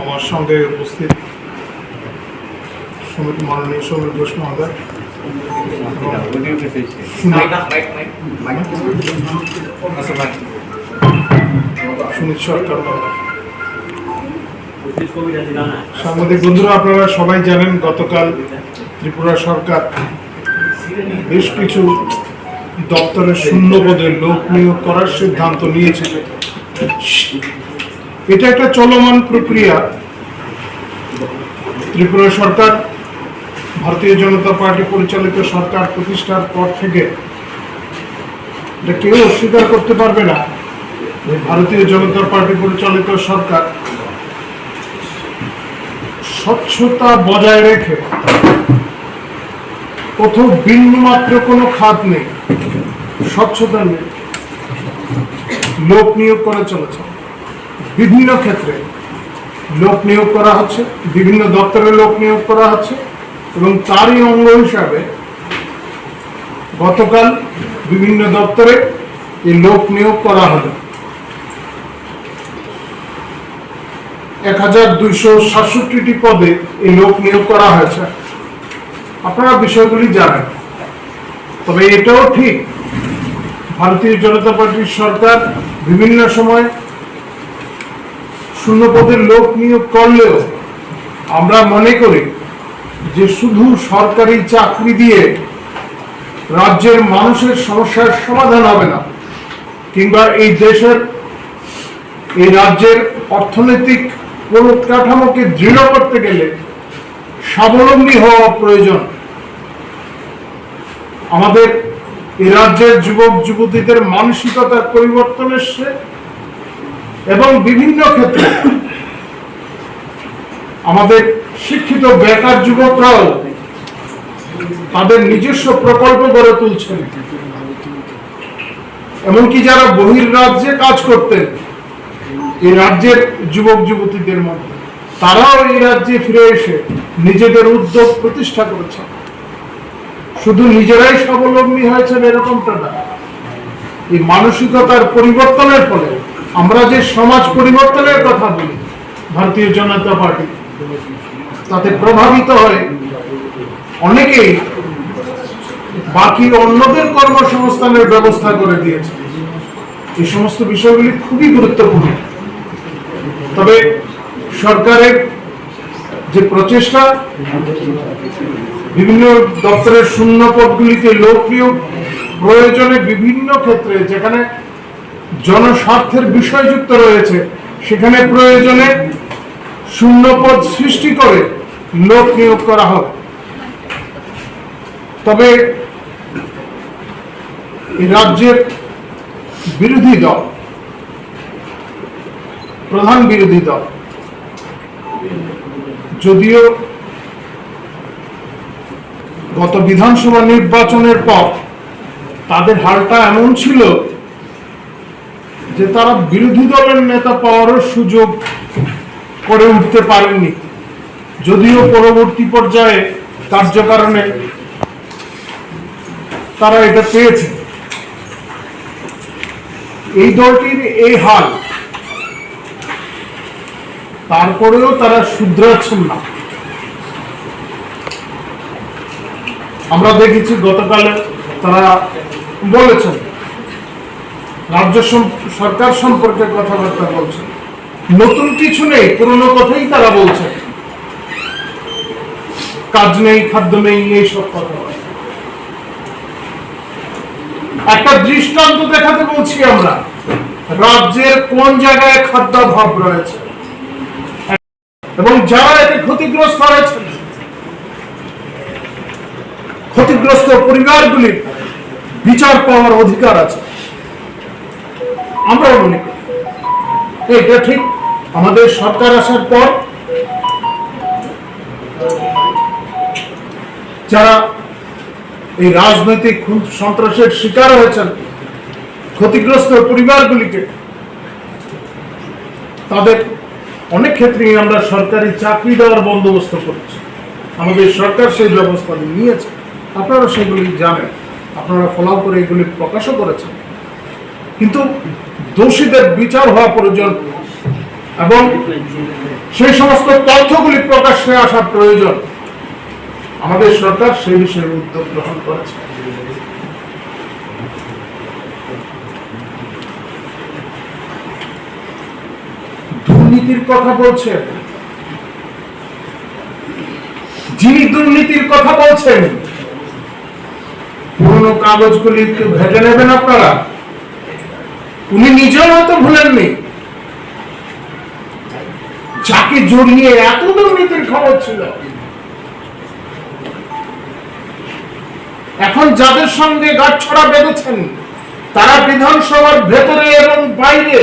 আমার সঙ্গে উপস্থিত সমিতি মাননীয় সৌমিক ঘোষ মহোদয়। সুমিত সরকার সাংবাদিক বন্ধুরা, আপনারা সবাই জানেন গতকাল ত্রিপুরা সরকার বেশ কিছু দপ্তরের শূন্য পদে লোক নিয়োগ করার সিদ্ধান্ত নিয়েছে এটা একটা চলমান প্রক্রিয়া। ত্রিপুরা সরকার, ভারতীয় জনতা পার্টি পরিচালিত সরকার প্রতিষ্ঠার পর থেকে এটা কেউ অস্বীকার করতে পারবে না যে ভারতীয় জনতা পার্টি পরিচালিত সরকার স্বচ্ছতা বজায় রেখে কোথাও বিন্দুমাত্র কোনো খাত নেই, স্বচ্ছতা নেই, লোক নিয়োগ করে চলেছে। বিভিন্ন ক্ষেত্রে লোক নিয়োগ করা হচ্ছে, বিভিন্ন দপ্তরে লোক নিয়োগ করা হচ্ছে এবং তারই অঙ্গ হিসাবে গতকাল বিভিন্ন দপ্তরে এই লোক নিয়োগ করা হলো। এক হাজার দুইশো সাতষট্টিটি পদে এই লোক নিয়োগ করা হয়েছে। আপনারা বিষয়গুলি জানেন, তবে এটাও ঠিক, ভারতীয় জনতা পার্টির সরকার বিভিন্ন সময় শূন্য পদের লোক নিয়োগ করলেও আমরা মনে করি যে শুধু সরকারি চাকরি দিয়ে রাজ্যের মানুষের সমস্যার সমাধান হবে না, কিংবা এই দেশের, এই রাজ্যের অর্থনৈতিক পরিকাঠামোকে দৃঢ় করতে গেলে স্বাবলম্বী হওয়া প্রয়োজন। আমাদের এই রাজ্যের যুবক যুবতীদের মানসিকতার পরিবর্তন এসছে। এবং বিভিন্ন ক্ষেত্রে আমাদের শিক্ষিত বেকার যুবকরাও তাদের নিজস্ব প্রকল্প গড়ে তুলছেন। এমনকি যারা বহির রাজ্যে কাজ করতেন, এই রাজ্যের যুবক যুবতীদের মধ্যে, তারাও এই রাজ্যে ফিরে এসে নিজেদের উদ্যোগ প্রতিষ্ঠা করেছেন। শুধু নিজেরাই স্বাবলম্বী হয়েছেন এরকমটা না, এই মানসিকতার পরিবর্তনের ফলে আমরা যে সমাজ পরিবর্তনের কথা বলি, ভারতীয় জনতা পার্টি, তাতে প্রভাবিত হয় অনেকেই বাকি অন্যদের কর্মসংস্থানের ব্যবস্থা করে দিয়েছে। এই সমস্ত বিষয়গুলি খুবই গুরুত্বপূর্ণ। তবে সরকারের যে প্রচেষ্টা, বিভিন্ন দপ্তরের শূন্য পদগুলিতে লোক নিয়োগ প্রয়োজনে বিভিন্ন ক্ষেত্রে যেখানে জনস্বার্থের বিষয়যুক্ত রয়েছে। সেখানে প্রয়োজনে শূন্য পদ সৃষ্টি করে লোক নিয়োগ করা হবে তবে রাজ্যের বিরোধী দল, প্রধান বিরোধী দল, যদিও গত বিধানসভা নির্বাচনের পর তাদের হালটা এমন ছিল যে তারা বিরোধী দলের নেতা পাওয়ারও সুযোগ করে উঠতে পারেননি। যদিও পরবর্তী পর্যায়ে কার্যকারণে তারা এটা পেয়েছে। এই দলটির এই হাল, তারপরেও তারা শুধরাচ্ছেন না। আমরা দেখেছি গতকালে তারা বলেছেন রাজ্য সরকার সম্পর্কে কথাবার্তা বলছেন নতুন কিছু নেই, পুরনো কথাই তারা বলছেন কাজ নেই, খাদ্য নেই এইসব কথা। একটা দৃষ্টান্ত দেখাতে বলছি আমরা। রাজ্যের কোন জায়গায় খাদ্যাভাব রয়েছে? এবং যারা এতে ক্ষতিগ্রস্ত হয়েছেন ক্ষতিগ্রস্ত পরিবারগুলির বিচার পাওয়ার অধিকার আছে। আমরা মনে করি। এটা ঠিক, আমাদের সরকার আসার পর যারা এই রাজনৈতিক সন্ত্রাসের শিকার হয়েছেন, ক্ষতিগ্রস্ত পরিবারগুলিকে, তাদের অনেক ক্ষেত্রেই আমরা সরকারি চাকরি দেওয়ার বন্দোবস্ত করেছি। আমাদের সরকার সেই ব্যবস্থা নিয়েছে। আপনারা সেগুলি জানেন। আপনারা ফলো করে এগুলি প্রকাশও করেছেন। কিন্তু দোষীদের বিচার হওয়া প্রয়োজন। এবং সেই সমস্ত তথ্যগুলি প্রকাশ্যে আসা প্রয়োজন। আমাদের সরকার সেই বিষয়ে উদ্যোগ গ্রহণ করেছে। দুর্নীতির কথা বলছেন। যিনি দুর্নীতির কথা বলছেন, পুরনো কাগজগুলি একটু ঘেটে নেবেন আপনারা। উনি নিজেও হয়তো ভুলেননি। যাকে জড়িয়ে এত দুর্নীতির খবর ছিল। এখন যাদের সঙ্গে গাছছড়া বেঁধেছেন, তারা বিধানসভার ভেতরে এবং বাইরে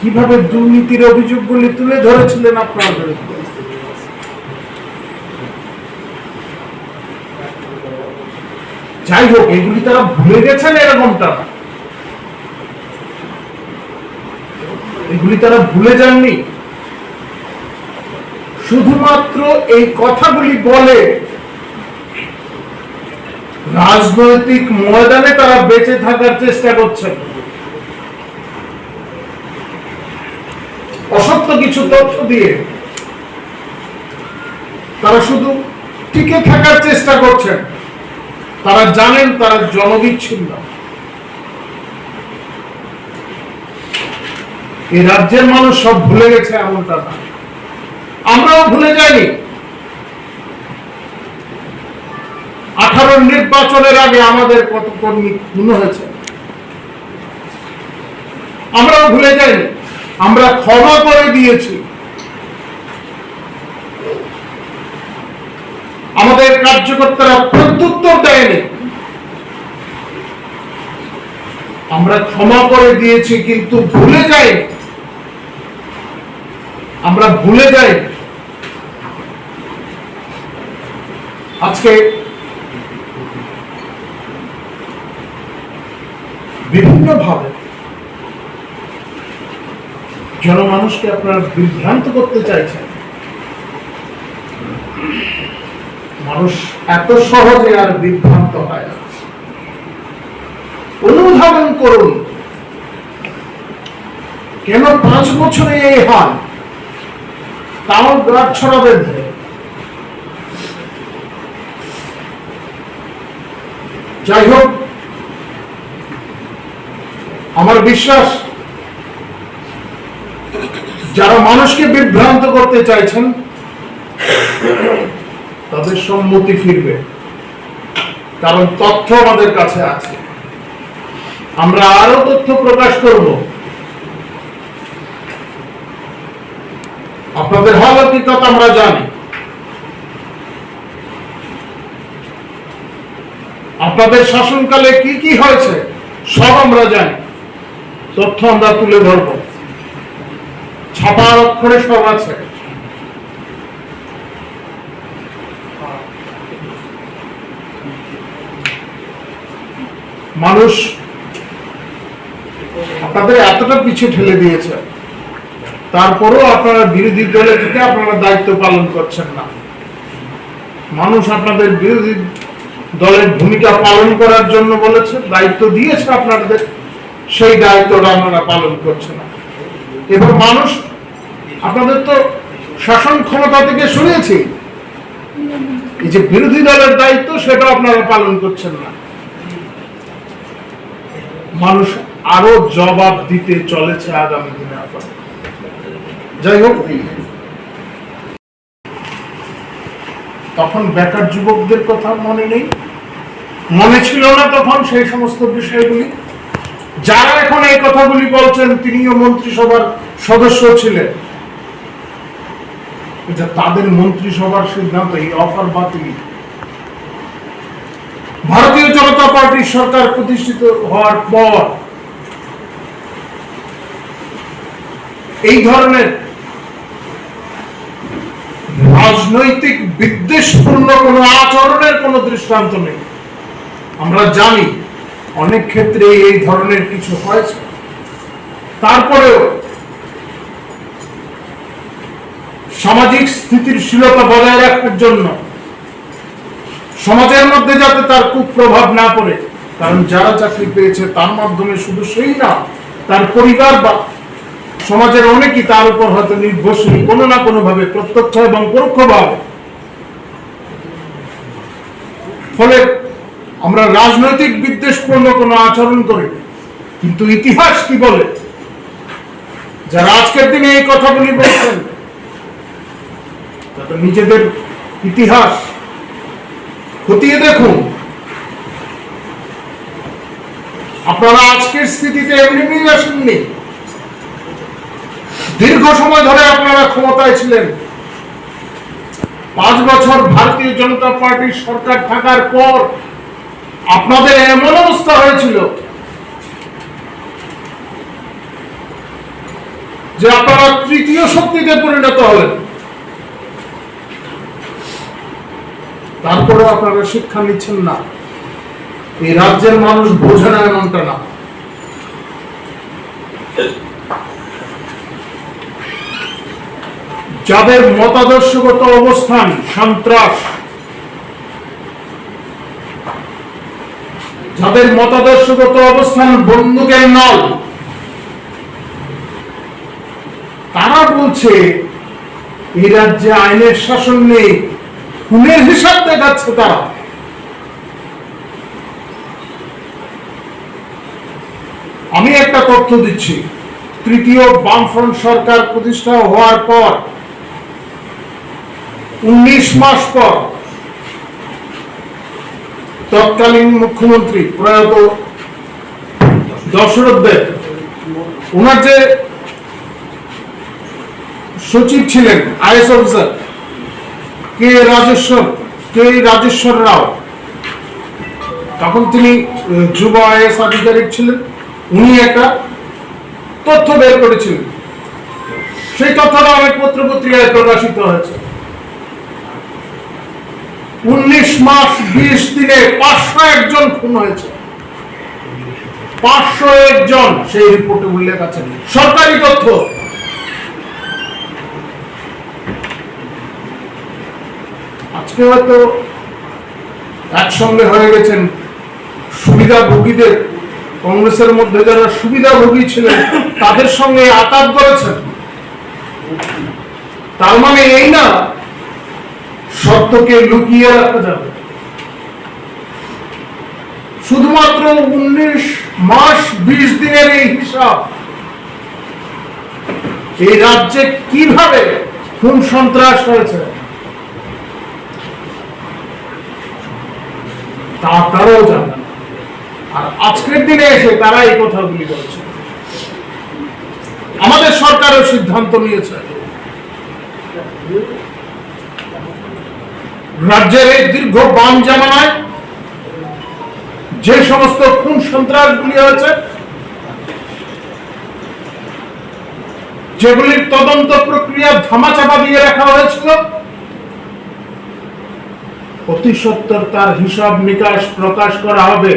কীভাবে দুর্নীতির অভিযোগগুলি তুলে ধরেছিলেন আপনার বিরুদ্ধে? যাই হোক, এগুলি তারা ভুলে গেছেন এরকমটা। এগুলি তারা ভুলে যাননি। শুধুমাত্র এই কথাগুলি বলে রাজনৈতিক ময়দানে তারা বেঁচে থাকার চেষ্টা করছেন। অসত্য কিছু তথ্য দিয়ে তারা শুধু টিকে থাকার চেষ্টা করছেন। তারা জানেন, তারা জনবিচ্ছিন্ন। এই রাজ্যের মানুষ সব ভুলে গেছে এমনটা না আমরাও ভুলে যাইনি। আঠারো নির্বাচনের আগে আমাদের কত কর্মী খুন হয়েছে। আমরাও ভুলে যাইনি। আমরা ক্ষমা করে দিয়েছি আমাদের কার্যকর্তারা প্রত্যুত্তর দেয়নি। আমরা ক্ষমা করে দিয়েছি, কিন্তু ভুলে যাইনি আমরা ভুলে যাই। আজকে বিভিন্ন ভাবে জনমানুষকে আপনারা বিভ্রান্ত করতে চাইছেন। মানুষ এত সহজে আর বিভ্রান্ত হয় না। অনুধাবন করুন, কেন পাঁচ বছরে এই হাল? তাও গ্রাস ছড়াবে ধরে যাই হোক, আমার বিশ্বাস, যারা মানুষকে বিভ্রান্ত করতে চাইছেন তাদের সম্মতি ফিরবে। কারণ তথ্য আমাদের কাছে আছে। আমরা আরও তথ্য প্রকাশ করব। আপনাদের হলকিকত আমরা জানি। আপনাদের শাসনকালে কি কি হয়েছে, সব আমরা জানি। তথ্য আমরা তুলে ধরব। ছাপার অক্ষরে সব আছে। মানুষ আপনাদের এতটা পিছু ঠেলে দিয়েছে। তারপরেও আপনারা বিরোধী দলে থেকে আপনারা দায়িত্ব পালন করছেন না। মানুষ আপনাদের বিরোধী দলের ভূমিকা পালন করার জন্য বলেছে, দায়িত্ব দিয়েছে আপনাদের, সেই দায়িত্বটা আপনারা পালন করছেন না। এবং মানুষ, আপনাদের তো শাসন ক্ষমতা থেকে শুনেছি এই যে বিরোধী দলের দায়িত্ব, সেটা আপনারা পালন করছেন না। মানুষ আরও জবাব দিতে চলেছে আগামী দিনে যাই হোক, তখন বেকার যুবকদের কথা মনে নেই। মনে ছিল না তখন সেই সমস্ত বিষয়গুলি। যারা এখন এই কথাগুলি বলছেন, তিনিও মন্ত্রিসভার সদস্য ছিলেন। এটা তাদের মন্ত্রিসভার সিদ্ধান্ত, এই অফার বাতিল। ভারতীয় জনতা পার্টির সরকার প্রতিষ্ঠিত হওয়ার পর এই ধরনের রাজনৈতিক বিদ্বেষপূর্ণ কোন আচরণের কোন দৃষ্টান্ত নেই। আমরা জানি অনেক ক্ষেত্রে এই ধরনের কিছু হয়েছে। তারপরেও সামাজিক স্থিতিশীলতা বজায় রাখার জন্য সমাজের মধ্যে যাতে তার কুপ্রভাব না পড়ে, কারণ যারা চাকরি পেয়েছে তার মাধ্যমে শুধু সেই না, তার পরিবার বা সমাজের অনেকেই তার উপর হয়তো নির্ভরশীল, কোনো না কোনো ভাবে প্রত্যক্ষ এবং পরোক্ষভাবে। ফলে আমরা রাজনৈতিক বিদ্বেষপূর্ণ কোনো আচরণ করি কিন্তু ইতিহাস কি বলে? যারা আজকের দিনে এই কথাগুলি বলছেন তারা নিজেদের ইতিহাস খতিয়ে দেখুন। আপনারা আজকের স্থিতিতে এমনি আসেননি। দীর্ঘ সময় ধরে আপনারা ক্ষমতায় ছিলেন। পাঁচ বছর ভারতীয় জনতা পার্টির সরকার থাকার পর আপনাদের এমন অবস্থা হয়েছিল যে আপনারা তৃতীয় শক্তিতে পরিণত হলেন। তারপরে আপনারা শিক্ষা নিচ্ছেন না। এই রাজ্যের মানুষ বোঝে না এমনটা না। যাদের মতাদর্শগত অবস্থান সন্ত্রাস, যাদের মতাদর্শগত অবস্থান বন্দুকের নল, তারা বলছে, এই রাজ্যে আইনের শাসন নেই খুনের হিসাব দেখাচ্ছে তারা। আমি একটা তথ্য দিচ্ছি। তৃতীয় বামফ্রন্ট সরকার প্রতিষ্ঠা হওয়ার পর, উনিশ মাস পর, তৎকালীন মুখ্যমন্ত্রী প্রয়াত দশরথ দেব ওনার যে সচিব ছিলেন, IAS officer K Rajeshwar K Rajeshwar Rao? তখন তিনি যুব আইএস আধিকারিক ছিলেন। উনি একটা তথ্য বের করেছিলেন। সেই তথ্যটা অনেক পত্র পত্রিকায় প্রকাশিত হয়েছে। উনিশ মাস বিশ দিনে পাঁচশো একজন খুন হয়েছে। পাঁচশো একজন, সেই রিপোর্টে উল্লেখ আছে। সরকারি তথ্য। আজকে হয়তো একসঙ্গে হয়ে গেছেন সুবিধাভোগীদের, কংগ্রেসের মধ্যে যারা সুবিধাভোগী ছিলেন, তাদের সঙ্গে আতাত করেছেন। তার মানে এই না, সত্যকে লুকিয়ে রাখা যাবে। শুধুমাত্র উনিশ মাস, বিশ দিনের এই হিসাব। এই রাজ্যে কীভাবে খুন সন্ত্রাস হয়েছে? তা জানেন আর আজকের দিনে এসে তারা এই কথাগুলি বলছে। আমাদের সরকারও সিদ্ধান্ত নিয়েছে। রাজ্যের এই দীর্ঘ বাম জামানায় যে সমস্ত খুন সন্ত্রাসগুলি হয়েছে যেগুলির তদন্ত প্রক্রিয়া ধামাচাপা দিয়ে রাখা হয়েছিল অতি সত্তর তার হিসাব নিকাশ প্রকাশ করা হবে।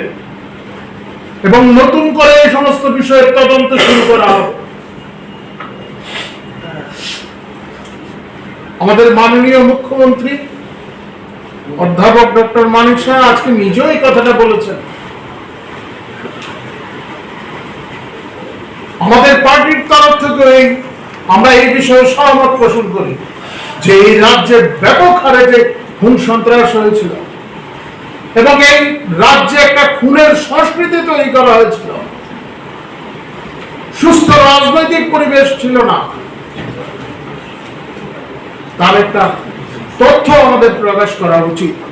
এবং নতুন করে এই সমস্ত বিষয়ের তদন্ত শুরু করা হবে। আমাদের মাননীয় মুখ্যমন্ত্রী, অধ্যাপক ডক্টর মানিক শাহ আজকে নিজেও এই কথাটা বলেছেন। আমাদের পার্টির তরফ থেকে এই আমরা এই বিষয়ে সহমত পোষণ করি যে এই রাজ্যে ব্যাপক হারে যে খুন সন্ত্রাস হয়েছিল। এবং এই রাজ্যে একটা খুনের সংস্কৃতি তৈরি করা হয়েছিল। সুস্থ রাজনৈতিক পরিবেশ ছিল না। তার একটা তথ্য আমাদের প্রকাশ করা উচিত।